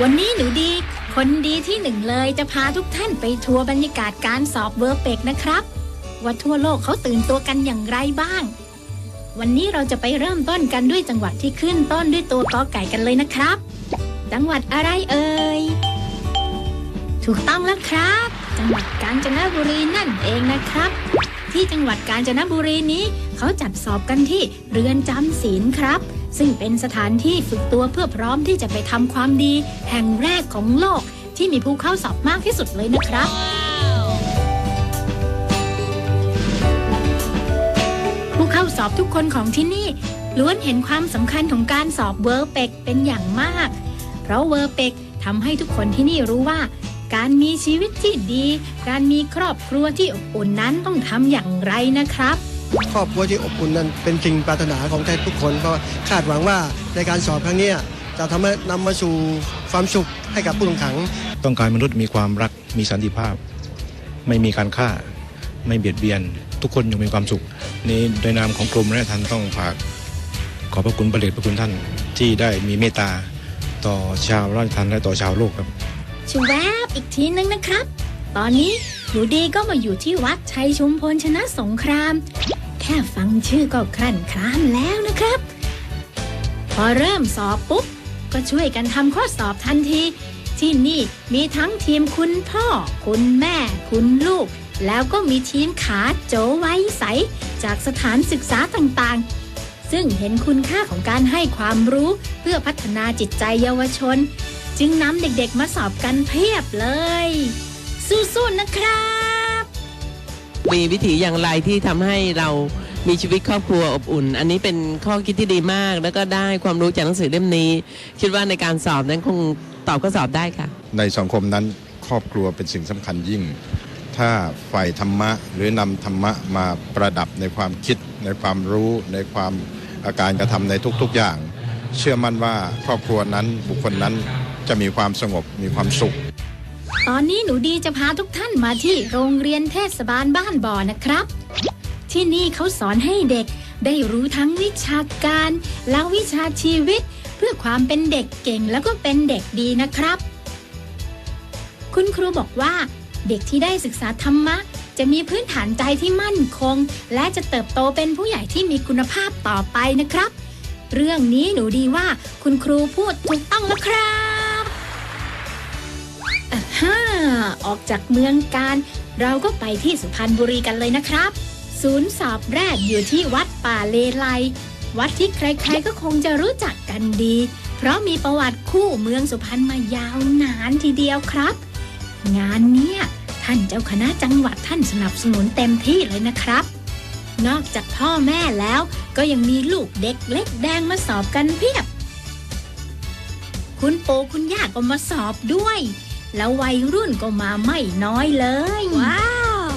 วันนี้หนูดี คนดีที่หนึ่งเลยจะพาทุกท่านไปทัวร์บรรยากาศการสอบเวอร์เปกนะครับ ว่าทั่วโลกเขาตื่นตัวกันอย่างไรบ้าง วันนี้เราจะไปเริ่มต้นกันด้วยจังหวัดที่ขึ้นต้นด้วยตัวกอไก่กันเลยนะครับ จังหวัดอะไรเอ่ย ถูกต้องแล้วครับ จังหวัดกาญจนบุรีนั่นเองนะครับ ที่จังหวัดกาญจนบุรีนี้เขาจัดสอบกันที่เรือนจำศีลครับ ซึ่งเป็นสถานที่ฝึกตัวเพื่อพร้อมที่จะไปทำความดี แห่งแรกของโลกที่มีผู้เข้าสอบมากที่สุดเลยนะครับผู้เข้าสอบทุกคนของที่นี่ล้วนเห็นความสำคัญของการสอบเวอร์เปกเป็นอย่างมาก เพราะเวอร์เปกทำให้ทุกคนที่นี่รู้ว่า การมีชีวิตที่ดี การมีครอบครัวที่อบอุ่นนั้นต้องทำอย่างไรนะครับ ครอบครัวที่อบอุ่นนั้นเป็นสิ่งปรารถนาของทุกคนเพราะคาดหวังว่าในการสอบครั้งเนี้ยจะทำให้นำมาสู่ความสุขให้กับผู้ต้องขัง ต้องการมนุษย์มีความรักมีสันติภาพ ไม่มีการฆ่า ไม่เบียดเบียน ทุกคนอยู่มีความสุข นี้โดยนามของกรมราชทัณฑ์ต้องฝากขอบพระคุณประเดชพระคุณท่านที่ได้มีเมตตาต่อชาวราชทัณฑ์และต่อชาวโลกครับชวแวบอีกทีนึงนะครับ ตอนนี้หนูดีก็มาอยู่ที่วัดชัยชุมพลชนะสงคราม แค่ฟังชื่อก็ครั่นครามแล้วนะครับ พอเริ่มสอบปุ๊บ ก็ช่วยกันทำข้อสอบทันที ที่นี่มีทั้งทีมคุณพ่อ คุณแม่ คุณลูก แล้วก็มีทีมขาโจไว้ใส จากสถานศึกษาต่างๆ ซึ่งเห็นคุณค่าของการให้ความรู้เพื่อพัฒนาจิตใจเยาวชน จึงนำเด็กๆมาสอบกันเพียบเลย สู้ๆนะครับ มีวิถีอย่างไรที่ทำให้เรามีชีวิตครอบครัวอบอุ่น อันนี้เป็นข้อคิดที่ดีมาก แล้วก็ได้ความรู้จากหนังสือเล่มนี้ คิดว่าในการสอบนั้นคงตอบข้อสอบได้ค่ะ ในสังคมนั้นครอบครัวเป็นสิ่งสำคัญยิ่ง ถ้าฝ่ายธรรมะหรือนำธรรมะมาประดับในความคิด ในความรู้ ในความอาการกระทำในทุกๆอย่าง เชื่อมั่นว่าครอบครัวนั้นบุคคลนั้นจะมีความสงบมีความสุข ตอนนี้หนูดีจะพาทุกท่านมาที่โรงเรียนเทศบาลบ้านบ่อนะครับ ที่นี่เขาสอนให้เด็กได้รู้ทั้งวิชาการ และวิชาชีวิต เพื่อความเป็นเด็กเก่งแล้วก็เป็นเด็กดีนะครับ คุณครูบอกว่า เด็กที่ได้ศึกษาธรรมะ จะมีพื้นฐานใจที่มั่นคง และจะเติบโตเป็นผู้ใหญ่ที่มีคุณภาพต่อไปนะครับ เรื่องนี้หนูดีว่าคุณครูพูดถูกต้องแล้วครับ ฮ่าออกจากเมืองการ เราก็ไปที่สุพรรณบุรีกันเลยนะครับ ศูนย์สอบแรกอยู่ที่วัดป่าเลไล วัดที่ใครๆก็คงจะรู้จักกันดี เพราะมีประวัติคู่เมืองสุพรรณมายาวนานทีเดียวครับ งานเนี้ยท่านเจ้าคณะจังหวัดท่านสนับสนุนเต็มที่เลยนะครับ นอกจากพ่อแม่แล้วก็ยังมีลูกเด็กเล็กแดงมาสอบกันเพียบ คุณปู่คุณย่าก็มาสอบด้วย แล้ววัยรุ่นก็มาไม่น้อยเลย ว้าว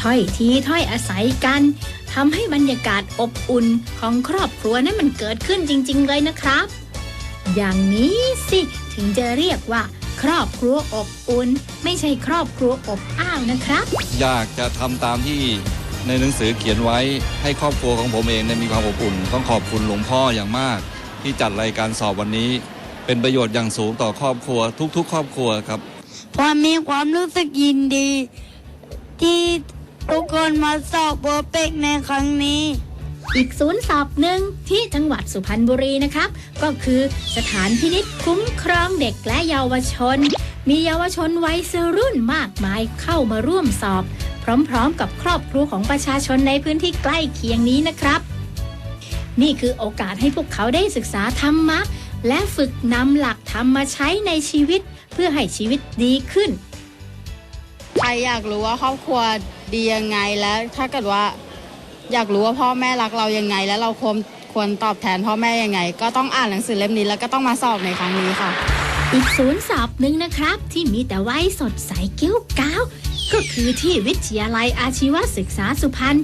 ถ้อยทีถ้อยอาศัยกันทำให้บรรยากาศอบอุ่นของครอบครัวนั้นมันเกิดขึ้นจริง ๆ เลยนะครับ อย่างนี้สิถึงจะเรียกว่า ครอบครัวอบอุ่น ไม่ใช่ครอบครัวอบอ้าวนะครับ อยากจะทำตามที่ในหนังสือเขียนไว้ให้ครอบครัวของผมเองเนี่ยมีความอบอุ่น ต้องขอบคุณหลวงพ่ออย่างมาก ที่จัดรายการสอบวันนี้ เป็นประโยชน์อย่างสูงต่อครอบครัว ทุก ๆ ครอบครัวครับผมมีความรู้สึกยินดี ที่ทุกคนมาสอบโบเปกในครั้งนี้ อีกศูนย์สอบหนึ่งที่จังหวัดสุพรรณบุรีนะครับ ก็คือสถานพินิจคุ้มครองเด็กและเยาวชน มีเยาวชนวัยรุ่นมากมายเข้ามาร่วมสอบ พร้อมๆ กับครอบครัวของประชาชนในพื้นที่ใกล้เคียงนี้นะครับ นี่คือโอกาสให้พวกเขาได้ศึกษาธรรมะ และฝึกนำหลักธรรมมาใช้ในชีวิตเพื่อให้ชีวิตดีขึ้น ใครอยากรู้ว่าครอบครัวดียังไงแล้ว ถ้าเกิดว่าอยากรู้ว่าพ่อแม่รักเรายังไง แล้วเราควรควรตอบแทนพ่อแม่ยังไง ก็ต้องอ่านหนังสือเล่มนี้แล้วก็ต้องมาสอบในครั้งนี้ค่ะ อีกศูนย์สอบหนึ่งนะครับ ที่มีแต่วัยสดใสเกี้ยวก้าวก็คือที่วิทยาลัยอาชีวศึกษาสุพรรณ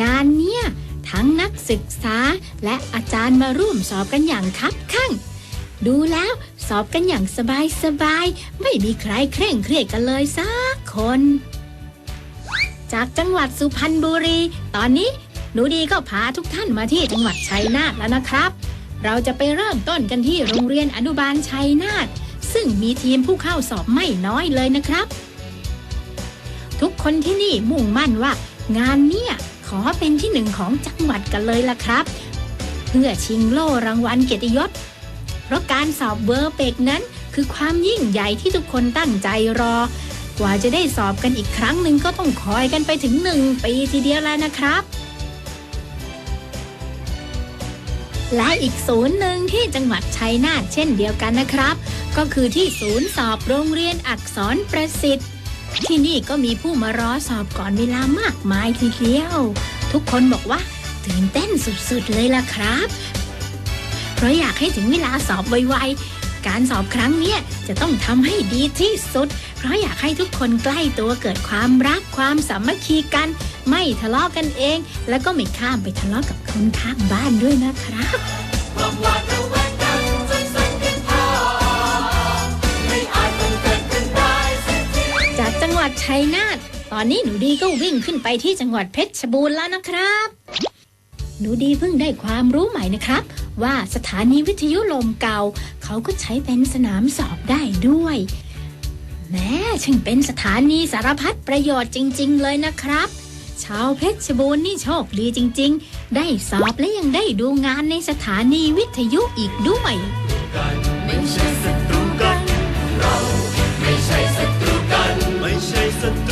งานเนี้ยทั้งนักศึกษาและอาจารย์มาร่วมสอบกันอย่างคับข้าง ดูแล้วสอบกันอย่างสบายสบายๆไม่มีใครเคร่งเครียดกันเลยสักคน จากจังหวัดสุพรรณบุรี ตอนนี้หนูดีก็พาทุกท่านมาที่จังหวัดชัยนาทแล้วนะครับ เราจะไปเริ่มต้นกันที่โรงเรียนอนุบาลชัยนาทซึ่งมีทีมผู้เข้าสอบไม่น้อยเลยนะครับ ทุกคนที่นี่มุ่งมั่นว่า งานเนี่ยขอเป็นที่หนึ่งของจังหวัดกันเลยล่ะครับ เพื่อชิงโล่รางวัลเกียรติยศ เพราะการสอบเวอร์เปกนั้น คือความยิ่งใหญ่ที่ทุกคนตั้งใจรอ กว่าจะได้สอบกันอีกครั้งหนึ่งก็ต้องคอยกันไปถึงหนึ่งปีทีเดียวแล้วนะครับและอีกศูนย์หนึ่งที่จังหวัดชัยนาทเช่นเดียวกันนะครับ ก็คือที่ศูนย์สอบโรงเรียนอักษรประสิทธิ์ ที่นี่ก็มีผู้มารอสอบก่อนเวลามากมายทีเดียว ทุกคนบอกว่าตื่นเต้นสุดๆเลยล่ะครับ เพราะอยากให้ถึงเวลาสอบไวๆ การสอบครั้งเนี้ยจะต้องทำให้ดีที่สุด เพราะอยากให้ทุกคนใกล้ตัวเกิดความรักความสามัคคีกัน ไม่ทะเลาะกันเอง แล้วก็ไม่ข้ามไปทะเลาะกับคนข้างบ้านด้วยนะครับจากจังหวัดชัยนาทตอนนี้หนูดีก็วิ่งขึ้นไปที่จังหวัดเพชรบูรณ์แล้วนะครับ หนูดีเพิ่งได้ความรู้ใหม่นะครับ ว่าสถานีวิทยุลมเก่า เขาก็ใช้เป็นสนามสอบได้ด้วย แม้ช่างเป็นสถานีสารพัดประโยชน์จริง ๆ เลยนะครับ ชาวเพชรบูรณ์นี่โชคดีจริง ๆ ได้สอบและยังได้ดูงานในสถานีวิทยุอีกด้วยอีก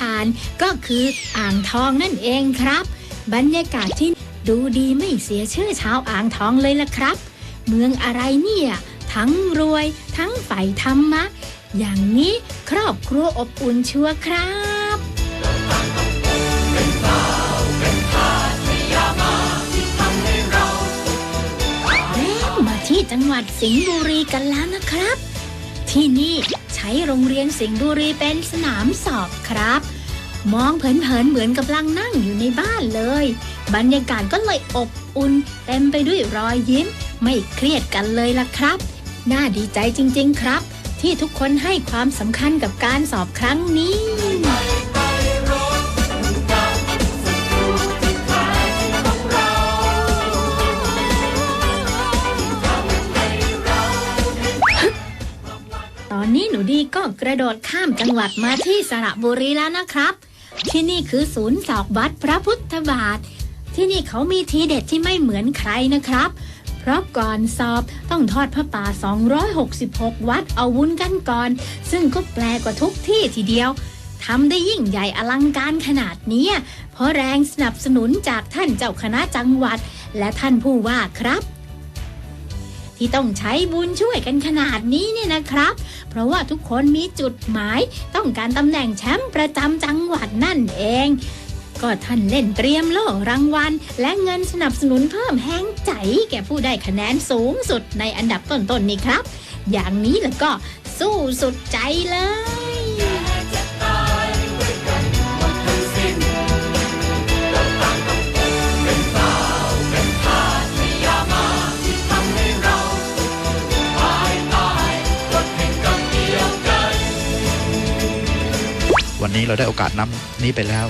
ผ่าน ก็คืออ่างทองนั่นเองครับ บรรยากาศที่ดูดีไม่เสียชื่อชาวอ่างทองเลยล่ะครับ เมืองอะไรเนี่ย ทั้งรวย ทั้งฝ่ธรรมะ อย่างนี้ครอบครัวอบอุ่นชัวครับแล้วมาที่จังหวัดสิงห์บุรีกันแล้วนะครับ ที่นี่ใช้โรงเรียนสิงห์บุรีเป็นสนามสอบครับ มองเผินๆเหมือนกำลังนั่งอยู่ในบ้านเลย บรรยากาศก็เลยอบอุ่น เต็มไปด้วยรอยยิ้ม ไม่เครียดกันเลยล่ะครับ น่าดีใจจริง ๆ ครับ ที่ทุกคนให้ความสำคัญกับการสอบครั้งนี้ตอนนี้หนูดีก็กระโดดข้ามจังหวัดมาที่สระบุรีแล้วนะครับ ที่นี่คือศูนย์สอบวัดพระพุทธบาท ที่นี่เขามีทีเด็ดที่ไม่เหมือนใครนะครับ เพราะก่อนสอบต้องทอดพระป่า 266 วัดเอาวุ้นกันก่อน ซึ่งก็แปลกว่าทุกที่ทีเดียวทำได้ยิ่งใหญ่อลังการขนาดนี้ เพราะแรงสนับสนุนจากท่านเจ้าคณะจังหวัด และท่านผู้ว่าครับ ที่ต้องใช้บุญช่วยกันขนาดนี้เนี่ยนะครับ เพราะว่าทุกคนมีจุดหมายต้องการตำแหน่งแชมป์ประจำจังหวัดนั่นเอง ก็ท่านเล่นเตรียมโล่รางวัล และเงินสนับสนุนเพิ่มแห้งใจ แก่ผู้ได้คะแนนสูงสุดในอันดับต้นๆนี่ครับ อย่างนี้แล้วก็สู้สุดใจเลย วันนี้เราได้โอกาสนำนี้ไปแล้ว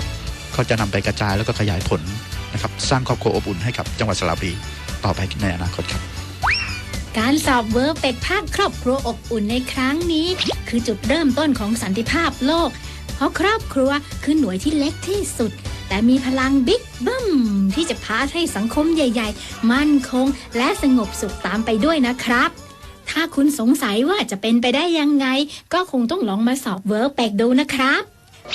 ก็จะนำไปกระจายแล้วก็ขยายผลนะครับสร้างครอบครัวอบอุ่นให้กับจังหวัดสระบุรีต่อไปในอนาคตครับ การสอบเวอร์เป็กภาคครอบครัวอบอุ่นในครั้งนี้ คือจุดเริ่มต้นของสันติภาพโลก เพราะครอบครัวคือหน่วยที่เล็กที่สุด แต่มีพลังบิ๊กบึ้มที่จะพาให้สังคมใหญ่ ๆ มั่นคง และสงบสุขตามไปด้วยนะครับถ้าคุณสงสัยว่าจะเป็นไปได้ยังไง ก็คงต้องลองมาสอบเวิร์กแปกดูนะครับ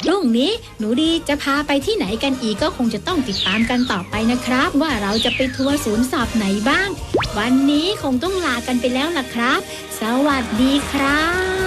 พรุ่งนี้หนูดีจะพาไปที่ไหนกันอีกก็คงจะต้องติดตามกันต่อไปนะครับ ว่าเราจะไปทัวร์ศูนย์สอบไหนบ้าง วันนี้คงต้องลากันไปแล้วล่ะครับ สวัสดีครับ